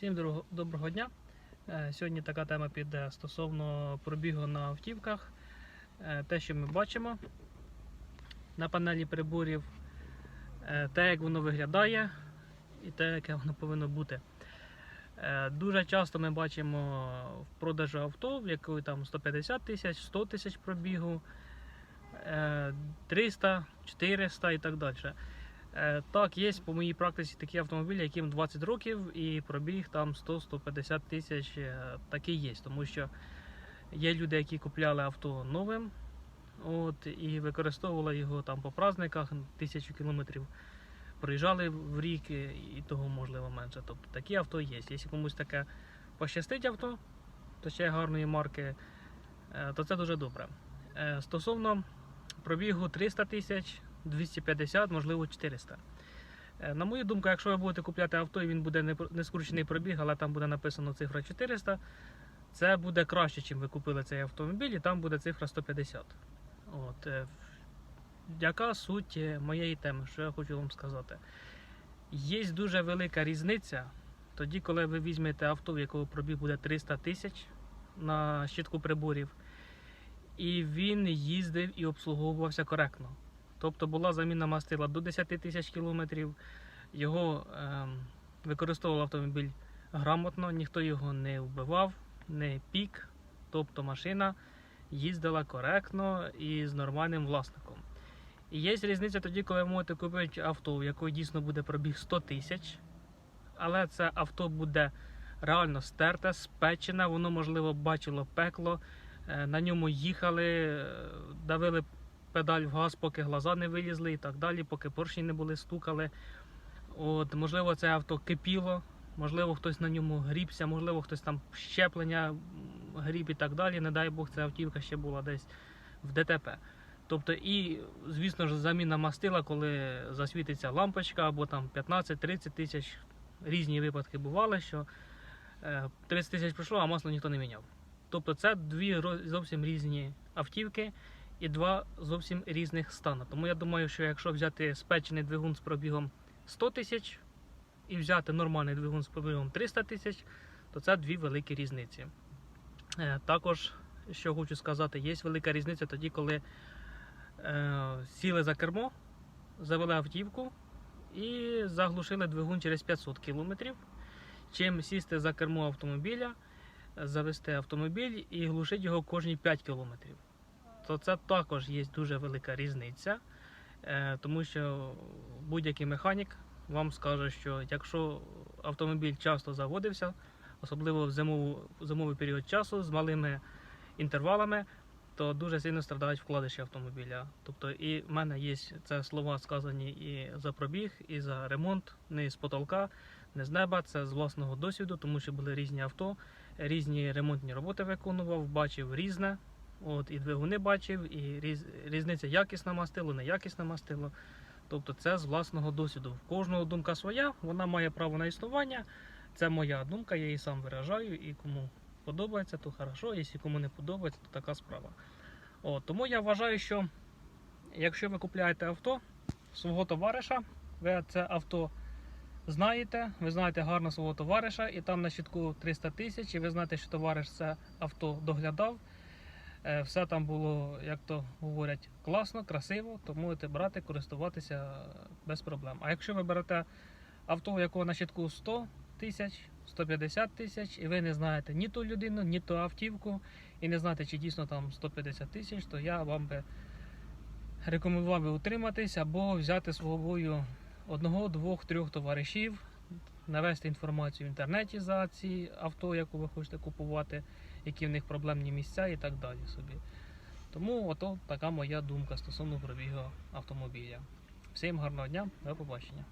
Всім доброго дня. Е, Сьогодні така тема піде стосовно пробігу на автівках. Е, Те, що ми бачимо на панелі приборів, е, те, як воно виглядає, і те, яке воно повинно бути. Дуже часто ми бачимо в продажу авто, в якої там 150 тисяч, 100 тисяч пробігу, е, 300, 400 і так далі. Е, Так, є по моїй практиці такі автомобілі, яким 20 років і пробіг там 100-150 тисяч. е, Такі є, тому що є люди, які купляли авто новим от, і використовували його там по праздниках, тисячу кілометрів проїжджали в рік і і того можливо менше. Тобто такі авто є. Якщо комусь таке пощастить авто, то ще гарної марки, е, то це дуже добре. Е, Стосовно пробігу 300 тисяч, 250, можливо 400. Е, На мою думку, якщо ви будете купляти авто і він буде не, скручений пробіг, але там буде написано цифра 400, це буде краще, чим ви купили цей автомобіль, і там буде цифра 150. От, е, яка суть е, моєї теми, що я хочу вам сказати? Є дуже велика різниця тоді, коли ви візьмете авто, в якого пробіг буде 300 тисяч на щитку приборів, і він їздив і обслуговувався коректно. Тобто була заміна мастила до 10 тисяч кілометрів, його ем, використовував автомобіль грамотно, ніхто його не вбивав, не пік. Тобто машина їздила коректно і з нормальним власником. І є різниця тоді, коли ви можете купити авто, в якої дійсно буде пробіг 100 тисяч, але це авто буде реально стерте, спечене, воно, можливо, бачило пекло, е, на ньому їхали, е, давили педаль в газ, поки глаза не вилізли і так далі, поки поршні не були стукали. От, можливо, це авто кипіло, можливо, хтось на ньому грібся, можливо, хтось там щеплення гріб і так далі. Не дай Бог, ця автівка ще була десь в ДТП. Тобто, і, звісно ж, заміна мастила, коли засвітиться лампочка або там 15-30 тисяч. Різні випадки бували, що е, 30 тисяч пройшло, а масло ніхто не міняв. Тобто це дві зовсім різні автівки і два зовсім різних стану. Тому я думаю, що якщо взяти спечений двигун з пробігом 100 тисяч і взяти нормальний двигун з пробігом 300 тисяч, то це дві великі різниці. Е, Також, що хочу сказати, є велика різниця тоді, коли е, сіли за кермо, завели автівку і заглушили двигун через 500 кілометрів. Чим сісти за кермо автомобіля, завести автомобіль і глушити його кожні 5 кілометрів. То це також є дуже велика різниця, е, тому що будь-який механік вам скаже, що якщо автомобіль часто заводився, особливо в зимову, зимовий період часу з малими інтервалами, то дуже сильно страдають вкладиші автомобіля. Тобто, і в мене є це слова сказані і за пробіг, і за ремонт, не з потолка, не з неба, це з власного досвіду, тому що були різні авто, різні ремонтні роботи виконував, бачив різне. От, і двигуни бачив, і різ, різниця якісне мастило, неякісне мастило. Тобто це з власного досвіду. В кожного думка своя, вона має право на існування. Це моя думка, я її сам виражаю, і кому подобається, то хорошо, якщо кому не подобається, то така справа. От, тому я вважаю, що якщо ви купляєте авто свого товариша, ви це авто знаєте, ви знаєте гарно свого товариша, і там на щитку 300 тисяч, і ви знаєте, що товариш це авто доглядав. Е, Все там було, як то говорять, класно, красиво, то можете брати, користуватися без проблем. А якщо ви берете авто, у якого на щитку 100 тисяч, 150 тисяч, і ви не знаєте ні ту людину, ні ту автівку, і не знаєте, чи дійсно там 150 тисяч, то я вам би рекомендував би утриматись або взяти з собою одного, двох, трьох товаришів, навести інформацію в інтернеті за ці авто, яку ви хочете купувати, які в них проблемні місця і так далі собі. Тому ото така моя думка стосовно пробігу автомобіля. Всім гарного дня, до побачення.